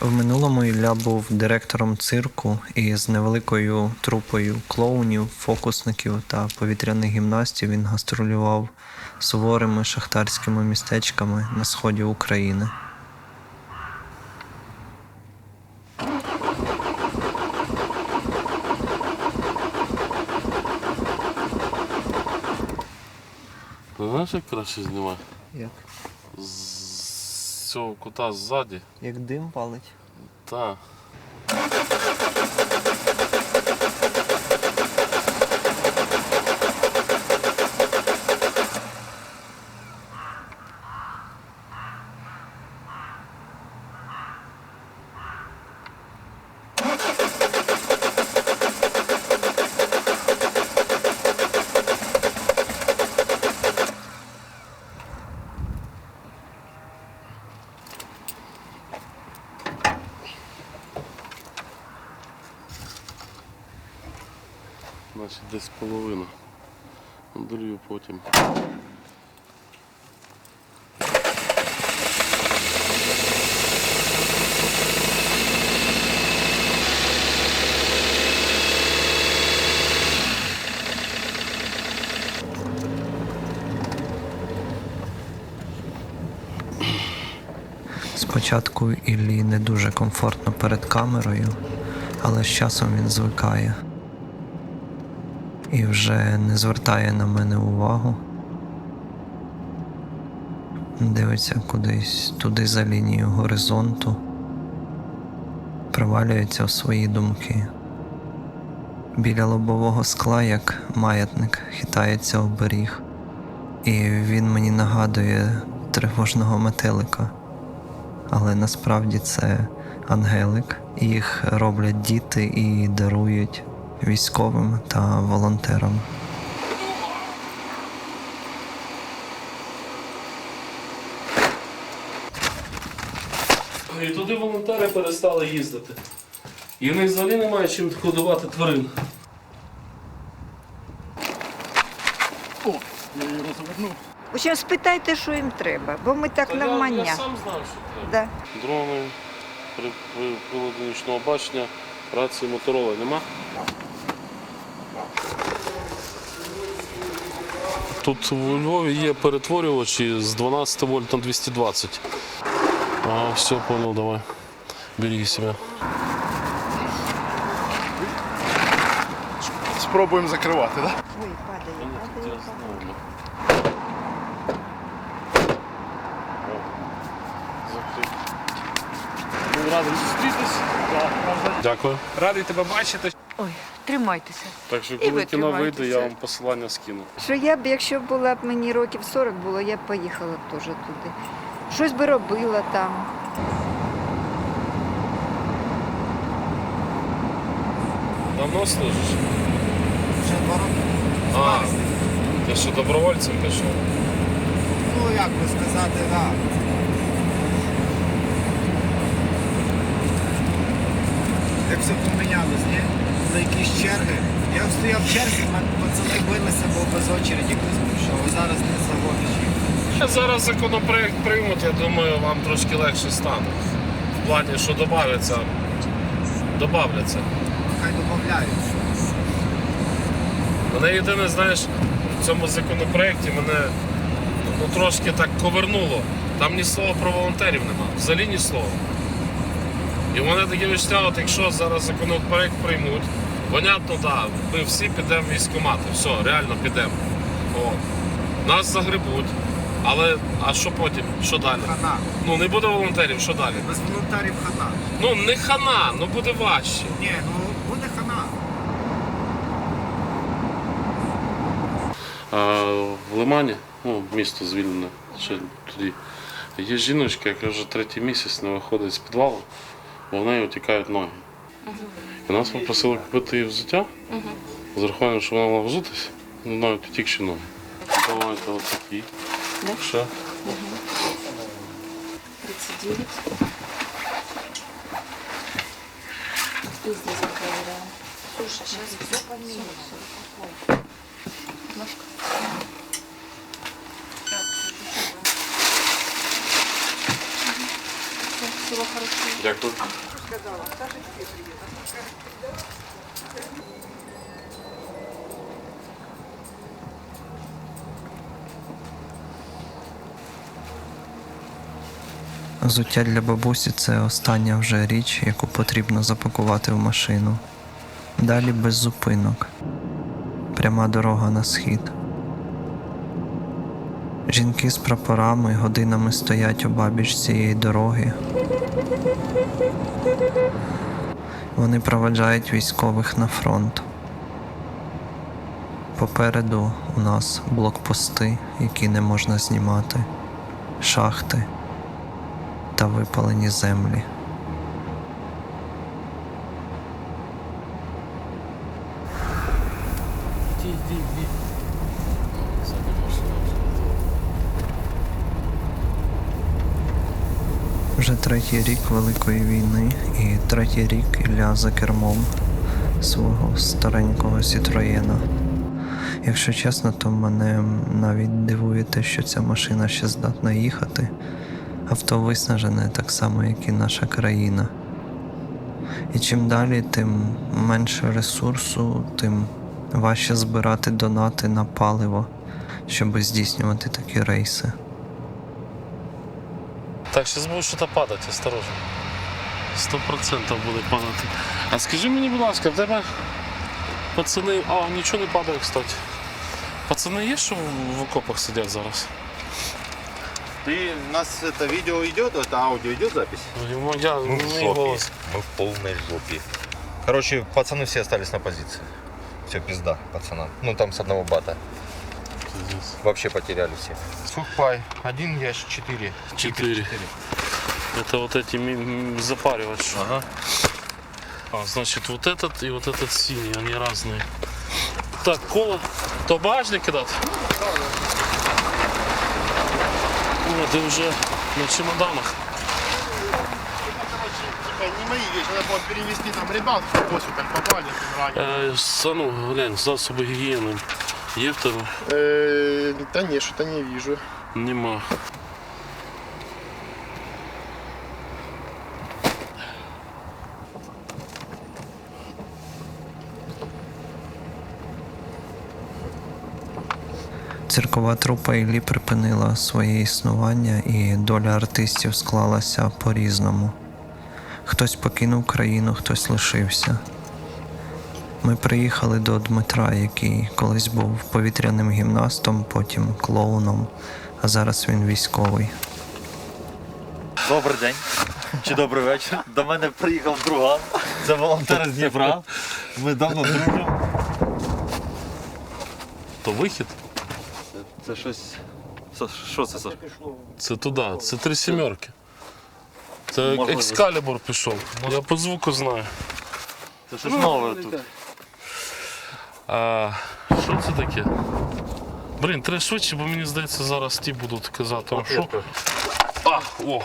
В минулому Ілля був директором цирку і з невеликою трупою клоунів, фокусників та повітряних гімнастів він гастролював суворими шахтарськими містечками на сході України. Знаєш, як краще знімати? Як, З цього кута ззаді. як дим палить? Та. Значить десь половина. Долью потім. Спочатку Іллі не дуже комфортно перед камерою, але з часом він звикає і вже не звертає на мене увагу. Дивиться кудись туди за лінією горизонту, провалюється в свої думки. Біля лобового скла, як маятник, хитається оберіг, і він мені нагадує тривожного метелика але насправді це ангелик. Їх роблять діти і дарують військовим та волонтерам. І туди волонтери перестали їздити. І в них взагалі немає чим годувати тварин. О, я її розвернув. Ще спитайте, що їм треба, бо ми так Та я, я сам знав, що треба. Да. Дрони, при, при, прилади нічного бачення, рації мотороли нема. Тут у Львові є перетворювачі з 12 вольт на 220. Ага, все, понял, давай. Бери себе. Спробуємо закривати, так? Да? Ой, падає, падає, падає. Радий зустрітись. Дякую. Радий тебе бачити. Ой, тримайтеся. Так що коли кіно вийде, я вам посилання скину. Що я б, якщо була б мені років 40 було, я б поїхала б теж туди. Щось би робила там. Давно служиш? Вже два роки. А, ти що добровольцем пішов? Ну, як би сказати, так. Як все помінялось, ні? За якісь черги. Я стояв в черзі, пацани билися, бо без очереді хтось прийшов. А зараз не заводиш їх. Я зараз законопроект приймуть, я думаю, вам трошки легше стане. В плані, що додавляться. Добавляться. Хай додають. Мене єдине, знаєш, в цьому законопроекті мене ну, трошки так ковернуло. Там ні слова про волонтерів нема, взагалі ні слова. І в мене таке відчуття, от якщо зараз законопроект приймуть, понятно, да, ми всі підемо в військкомати, все, реально підемо. Нас загребуть. Але а що потім? Що далі? Хана. Ну не буде волонтерів, що далі? Без волонтерів хана. Ну не хана, ну буде важче. Ні, ну буде хана. А в Лимані, ну, місто звільнене ще тоді. Є жіночка, яка вже третій місяць не виходить з підвалу, бо в неї утікають ноги. Нас попросили купити їй взуття, з урахуванням, що вона мала взутися, ну, навіть утікші ноги. Давайте отакі. Ще. 39. И здесь проверяем. Слушай, сейчас все поменяется. Ножка. Так, Всего хорошего. Дякую. Взуття для бабусі це остання вже річ, яку потрібно запакувати в машину. Далі без зупинок. Пряма дорога на схід. Жінки з прапорами годинами стоять обабіч цієї дороги. Вони проведжають військових на фронт. Попереду у нас блокпости, які не можна знімати, шахти та випалені землі. Вже третій рік Великої війни і третій рік Ілля за кермом свого старенького Сітроєна. Якщо чесно, то мене навіть дивує те, що ця машина ще здатна їхати. Авто виснажене так само, як і наша країна. І чим далі, тим менше ресурсу, тим важче збирати донати на паливо, щоб здійснювати такі рейси. Так, зараз буде щось падати, осторожно. Сто процентів буде падати. А скажи мені, будь ласка, в тебе пацани. А, нічого не падає, кстати. Пацани є, що в окопах сидять зараз? Ты, у нас это видео идет, это аудио идет запись? Ну, Я, Мы в мій жопе. голос. Мы в полной жопе. Короче, пацаны все остались на позиции. Все, пизда пацанам. Ну там с одного бата. Вообще потеряли все. Сухпай. Один ящик, четыре. Четыре. Это вот эти ми- м, запаривать. Ага. А, значит, вот этот и вот этот синий, они разные. Так, кола. То багажник кидати? О, ти вже на чемоданах. Не мои вещи, надо было перевести там ребят, в там попали, ранее. Е, с- а ну, глянь, засоби гігієни. Є в тебе? Э, да не, что-то не вижу. Нема. Циркова трупа Іллі припинила своє існування, і доля артистів склалася по-різному. Хтось покинув країну, хтось лишився. Ми приїхали до Дмитра, який колись був повітряним гімнастом, потім клоуном, а зараз він військовий. Добрий день чи добрий вечір. До мене приїхав друган. Це волонтер з Дніпра. Ми давно дружимо. То вихід? Це щось. Це- Що це? Саш? Це туди, це три сімерки. Це Можливо. екскалібур пішов. Я по звуку знаю. Це щось нове тут. А що це таке? Блін, треба швидше, бо мені здається, зараз ті будуть казати. А, що? А, о!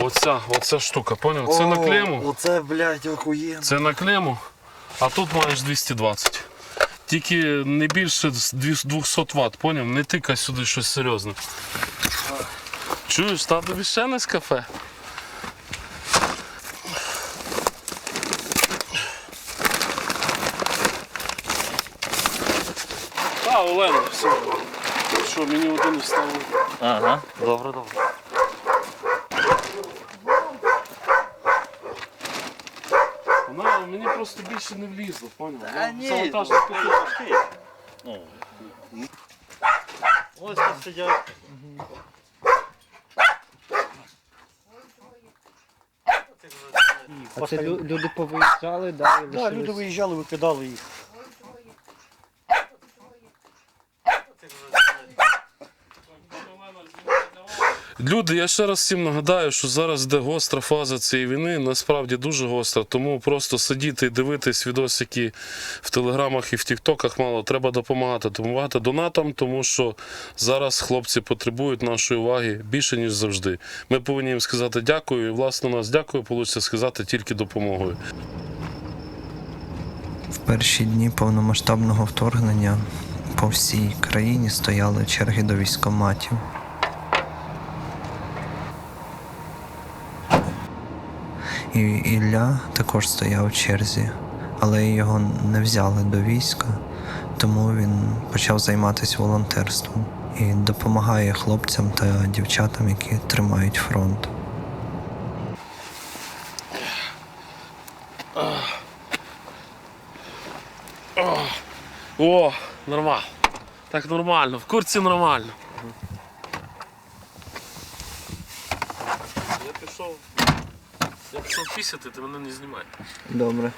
Оця, оця штука, поняв? Це на клему. Оце, блядь, охуєнно. Це на клему, а тут маєш 220. Тільки не більше 200 Вт, поняв? Не тикай сюди щось серйозне. Чуєш, та тобі ще не з кафе? Все. Що, мені один вставили? Ага, добре, добре. Вона мені просто більше не влізла, поняв? А ні, завантажу ну, таку. Ну. Ось тут сидять. А це лю- люди повиїжджали, да, і Так, лишились? люди виїжджали, викидали їх. Люди, я ще раз всім нагадаю, що зараз йде гостра фаза цієї війни, насправді дуже гостра. Тому просто сидіти і дивитись відосики в телеграмах і в тіктоках мало. Треба допомагати. Допомагати донатам, тому що зараз хлопці потребують нашої уваги більше, ніж завжди. Ми повинні їм сказати дякую. І власне нас дякую, вийде сказати тільки допомогою. В перші дні повномасштабного вторгнення по всій країні стояли черги до військоматів. І Ілля також стояв в черзі, але його не взяли до війська, тому він почав займатися волонтерством і допомагає хлопцям та дівчатам, які тримають фронт. О, нормально. Так нормально, в курці нормально. Я пішов. Я пішов пісяти, ти мене не знімай. Добре.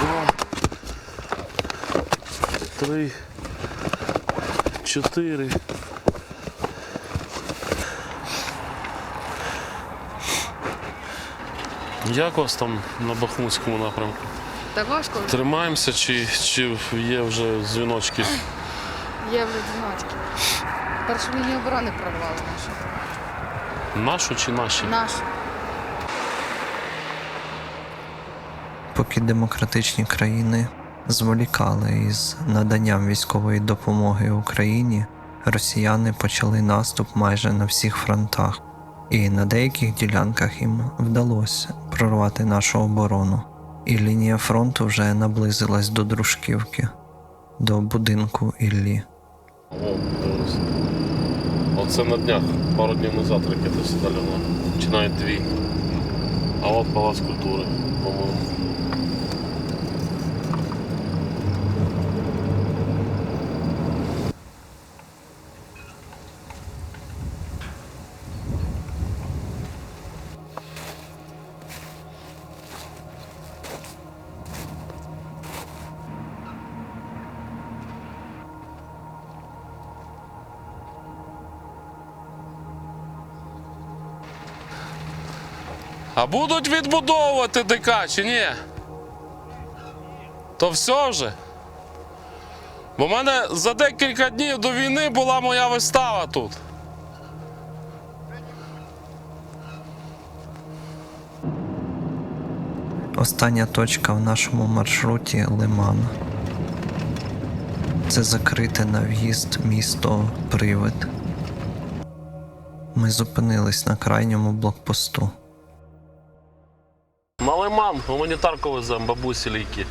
Два. Три. Чотири. Як у вас там на Бахмутському напрямку? Та важко, Тримаємося чи, чи є вже дзвіночки? є вже дзвіночки. Першу лінію оборони прорвали нашу. Нашу чи наші? Нашу. Поки демократичні країни зволікали із наданням військової допомоги Україні, росіяни почали наступ майже на всіх фронтах, і на деяких ділянках їм вдалося прорвати нашу оборону. І лінія фронту вже наблизилась до Дружківки, до будинку Іллі. Оце на днях, пару днів назад ракети сюди лягла. Чи навіть дві. А от Палац культури, по-моєму. А будуть відбудовувати ДК чи ні? То все вже. Бо в мене за декілька днів до війни була моя вистава тут. Остання точка в нашому маршруті Лиман. Це закрите на в'їзд місто Привид. Ми зупинились на крайньому блокпосту. На Лиман, гуманітарку веземо, бабусі ліки.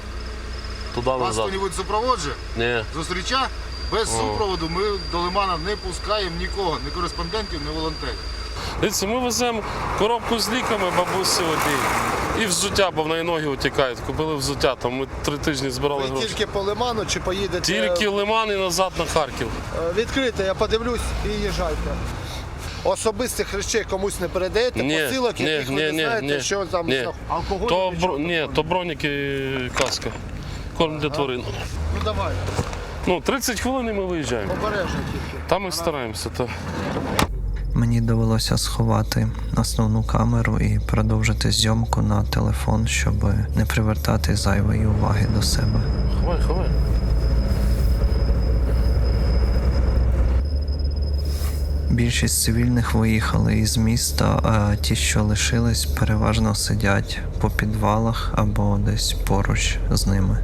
Туди Вас назад. хто-небудь супроводжує? Ні. Зустріча? Без О. супроводу ми до Лимана не пускаємо нікого, ні кореспондентів, ні волонтерів. Дивіться, ми веземо коробку з ліками бабусі одній. І взуття, бо в неї ноги утікають. Купили взуття, там ми три тижні збирали Ви гроші. тільки по лиману чи поїдете? Тільки Лиман і назад на Харків. Е, Відкрите, я подивлюсь і їжджайте. Особистих речей комусь не передаєте, Ні, посилок, ні, яких ви не ні, знаєте, ні, що там ні. знах- алкоголь. То, бро... Ні, то броніки і каска. Корм для тварин. Ну давай, Ну, 30 хвилин і ми виїжджаємо. обережно тільки. Там ми стараємося. То... Мені довелося сховати основну камеру і продовжити зйомку на телефон, щоб не привертати зайвої уваги до себе. Ховай, ховай. Більшість цивільних виїхали із міста, а ті, що лишились, переважно сидять по підвалах або десь поруч з ними.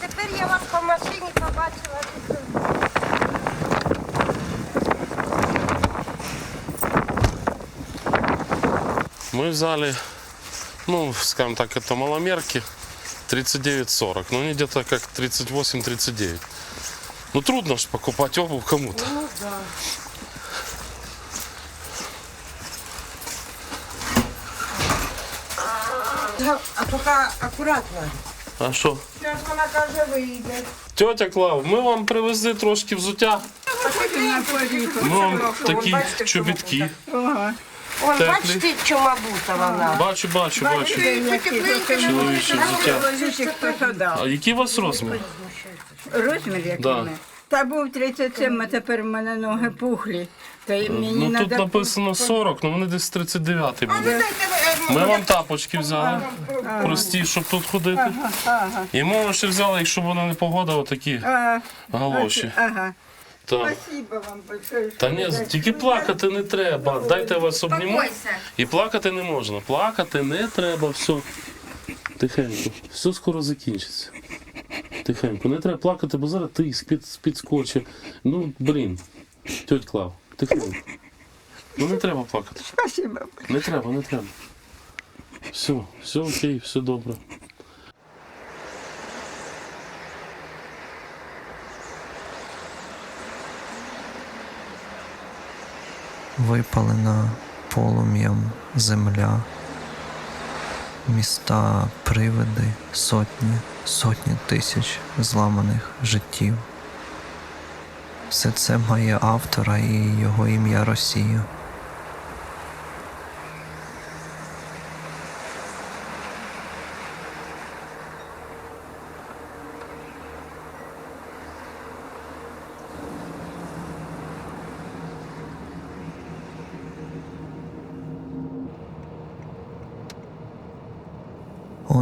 Тепер я вас по машині побачила. Мы взяли, ну, скажем так, это маломерки 39-40. Ну, они где-то как 38-39. Ну, трудно же покупать обувь кому-то. А поки акуратно. А що? Зараз вона каже, вийде. Тетя Клав, ми вам привезли трошки взуття. Ми вам такі чобітки. Вон, Теплі. бачите, чума бута вона. Бачу, бачу, бачу. Чоловіче взуття. А який у вас розмір? Розмір який Да. мене? Та був 37, а тепер в мене ноги пухлі. Та й мені Ну тут надо написано 40, ну вони десь 39 будуть. Ми вам тапочки взяли. Прості, щоб тут ходити. І ми ще взяли, якщо вона не погода, отакі А, галоші. ага. Так. Спасибо вам большое. Та ні, тільки плакати не треба. Дайте я вас обніму. І плакати не можна. Плакати не треба, все. Тихенько. Все скоро закінчиться. Тихенько. Не треба плакати, бо зараз тиск під, підскочить. Ну, блін. Тьоть Клав, тихенько. Ну не треба плакати. Спасибо. Не треба, не треба. Все, все окей, все добре. Випалена полум'ям земля, міста, привиди, сотні, сотні тисяч зламаних життів. Все це має автора і його ім'я Росія.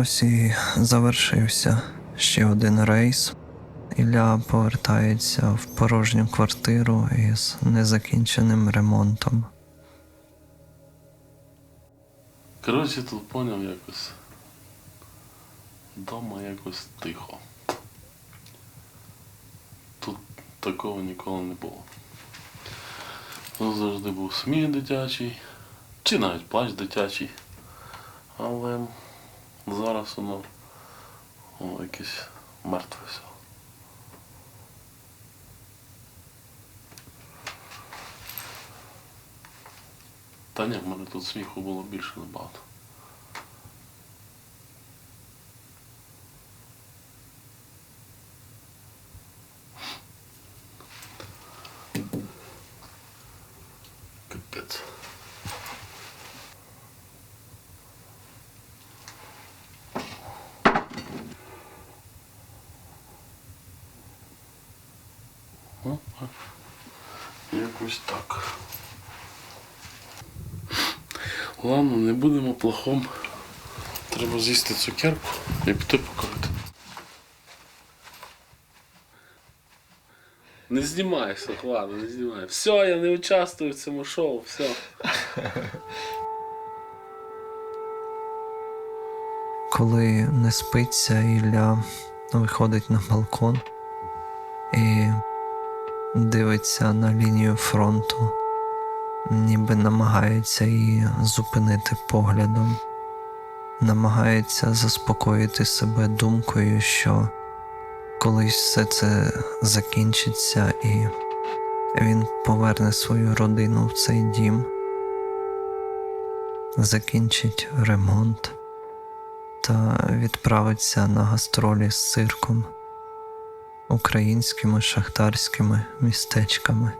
Ось і завершився ще один рейс. Ілля повертається в порожню квартиру із незакінченим ремонтом. Коротше, тут поняв якось. Дома якось тихо. Тут такого ніколи не було. Тут завжди був сміх дитячий, чи навіть плач дитячий. Але зараз воно, якесь мертве все. Та ні, в мене тут сміху було більше набагато. Капець. Ну, а, Якось так. Ладно, не будемо плохом. Треба з'їсти цукерку і піти покурити. Не знімайся, ладно, не знімай. Все, я не участвую в цьому шоу, все. Коли не спиться, Ілля виходить на балкон і дивиться на лінію фронту, ніби намагається її зупинити поглядом, намагається заспокоїти себе думкою, що колись все це закінчиться і він поверне свою родину в цей дім, закінчить ремонт та відправиться на гастролі з цирком українськими шахтарськими містечками.